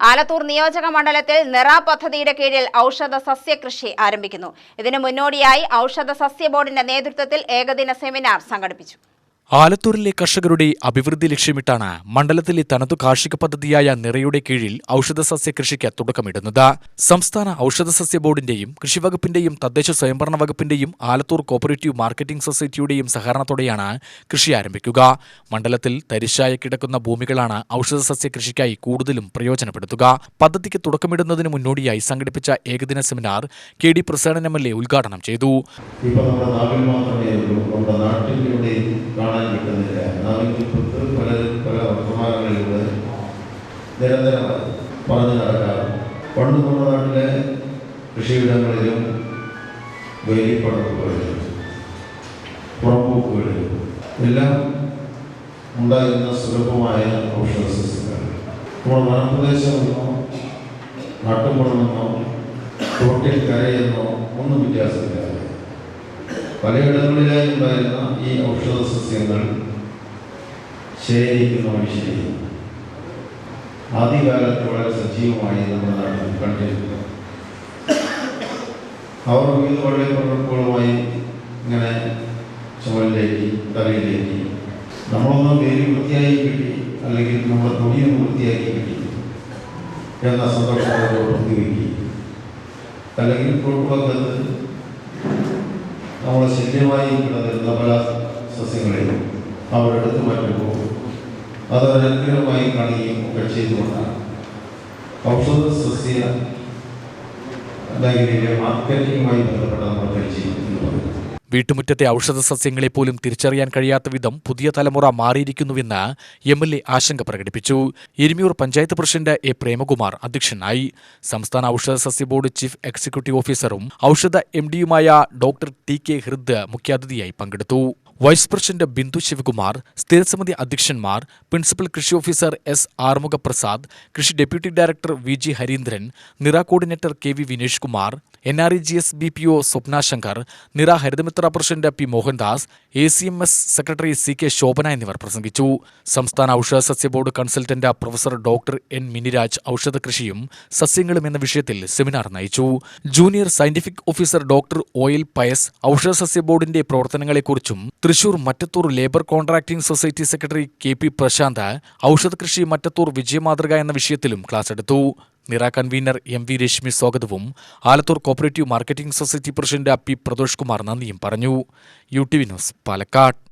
ആലത്തൂർ നിയോജക മണ്ഡലത്തിൽ നിറ പദ്ധതിയുടെ കീഴിൽ ഔഷധ സസ്യ കൃഷി ആരംഭിക്കുന്നു. ഇതിനു മുന്നോടിയായി ഔഷധ സസ്യ ബോർഡിന്റെ നേതൃത്വത്തിൽ ഏകദിന സെമിനാർ സംഘടിപ്പിച്ചു. ആലത്തൂരിലെ കർഷകരുടെ അഭിവൃദ്ധി ലക്ഷ്യമിട്ടാണ് മണ്ഡലത്തിലെ തനതു കാർഷിക പദ്ധതിയായ നിറയുടെ കീഴിൽ ഔഷധസസ്യ കൃഷിക്ക് തുടക്കമിടുന്നത്. സംസ്ഥാന ഔഷധസസ്യ ബോർഡിന്റെയും കൃഷിവകുപ്പിന്റെയും തദ്ദേശ സ്വയംഭരണ വകുപ്പിന്റെയും ആലത്തൂർ കോപ്പറേറ്റീവ് മാർക്കറ്റിംഗ് സൊസൈറ്റിയുടെയും സഹകരണത്തോടെയാണ് കൃഷി ആരംഭിക്കുക. മണ്ഡലത്തിൽ തരിശായി കിടക്കുന്ന ഭൂമികളാണ് ഔഷധസസ്യ കൃഷിക്കായി കൂടുതലും പ്രയോജനപ്പെടുത്തുക. പദ്ധതിക്ക് തുടക്കമിടുന്നതിന് മുന്നോടിയായി സംഘടിപ്പിച്ച ഏകദിന seminar K D Prasadan M L A ഉദ്ഘാടനം ചെയ്തു. കാണാൻ കിട്ടുന്നില്ല. നാവിന്റെ പുത്ത് പല പല വർത്തമാനങ്ങളിലൂടെ നിരന്തരമായി പറഞ്ഞു നടക്കാം പണ്ട് നമ്മുടെ നാട്ടിലെ കൃഷിയിടങ്ങളിലും വേലിപ്പടപ്പുകളിലും പുറമ്പോക്കുകളിലും എല്ലാം ഉണ്ടായിരുന്ന സുലഭമായ ഔഷധ സസ്യങ്ങൾ നമ്മുടെ വനപ്രദേശമെന്നോ നാട്ടുപുറമെന്നോ തോട്ടിൽ കരയെന്നോ ഒന്നും വ്യത്യാസമില്ല. പലയിടങ്ങളിലായി ഉണ്ടായിരുന്ന ഈ ഔഷധ സസ്യങ്ങൾ ശേഖരിക്കുന്ന മനുഷ്യരും ആദ്യകാലത്ത് വളരെ സജീവമായി നമ്മുടെ നാട്ടിൽ കണ്ടിരുന്നു. അവർ വിവിധ വള്ളിപ്പറമ്പുകളുമായി ഇങ്ങനെ ചുമലിലേക്ക് തലയിലേക്ക് നമ്മളൊന്ന് വേലി വൃത്തിയായി കിട്ടി അല്ലെങ്കിൽ നമ്മുടെ തൊഴിലും വൃത്തിയാക്കി കിട്ടി എന്ന സന്തോഷത്തോടെ പങ്കുവയ്ക്കുകയും അല്ലെങ്കിൽ കുഴപ്പമൊക്കെ നമ്മളെ ശല്യമായി കിടന്നിരുന്ന പല സസ്യങ്ങളെയും അവരെടുത്ത് മാറ്റുമ്പോൾ അത് അനുഗ്രഹമായി കാണുകയും ഒക്കെ ചെയ്തുകൊണ്ടാണ്. ഔഷധ സസ്യ മേഖലയിലെ മാർക്കറ്റിങ്ങുമായി ബന്ധപ്പെട്ട നമ്മുടെ പരിചയം എന്ന് പറയുന്നത് വീട്ടുമുറ്റത്തെ ഔഷധ സസ്യങ്ങളെ പോലും തിരിച്ചറിയാൻ കഴിയാത്ത വിധം പുതിയ തലമുറ മാറിയിരിക്കുന്നുവെന്ന് എം എൽ എ ആശങ്ക പ്രകടിപ്പിച്ചു. എരുമിയൂർ പഞ്ചായത്ത് പ്രസിഡന്റ് എ പ്രേമകുമാർ അധ്യക്ഷനായി. സംസ്ഥാന ഔഷധ സസ്യ ബോർഡ് ചീഫ് എക്സിക്യൂട്ടീവ് ഓഫീസറും ഔഷധ എം ഡിയുമായ ഡോക്ടർ ടി കെ ഹൃദ് മുഖ്യാതിഥിയായി പങ്കെടുത്തു. വൈസ് പ്രസിഡന്റ് ബിന്ദു ശിവകുമാർ സ്ഥിരസമിതി അധ്യക്ഷന്മാർ പ്രിൻസിപ്പൽ കൃഷി ഓഫീസർ എസ് ആറുമുഖപ്രസാദ് കൃഷി deputy director V G Harindran നിറ coordinator K V Vinesh Kumar N R E G S B P O Swapna Shankar നിറ Harithamitra president P Mohandas A C M S secretary C K Shobhana എന്നിവർ പ്രസംഗിച്ചു. സംസ്ഥാന ഔഷധ സസ്യ board consultant professor doctor N Miniraj ഔഷധ കൃഷിയും സസ്യങ്ങളും എന്ന വിഷയത്തിൽ സെമിനാർ നയിച്ചു. Junior scientific officer doctor O L Pius ഔഷധ സസ്യ ബോർഡിന്റെ പ്രവർത്തനങ്ങളെക്കുറിച്ചും Thrissur Mattathur labour contracting society secretary K P Prashanth ഔഷധ കൃഷി മറ്റത്തൂർ വിജയമാതൃക എന്ന വിഷയത്തിലും ക്ലാസ് എടുത്തു. നിറ കൺവീനർ എം വി രശ്മി സ്വാഗതവും. Alathur cooperative marketing society president P Pradosh Kumar നന്ദിയും പറഞ്ഞു. U T V news Palakkad.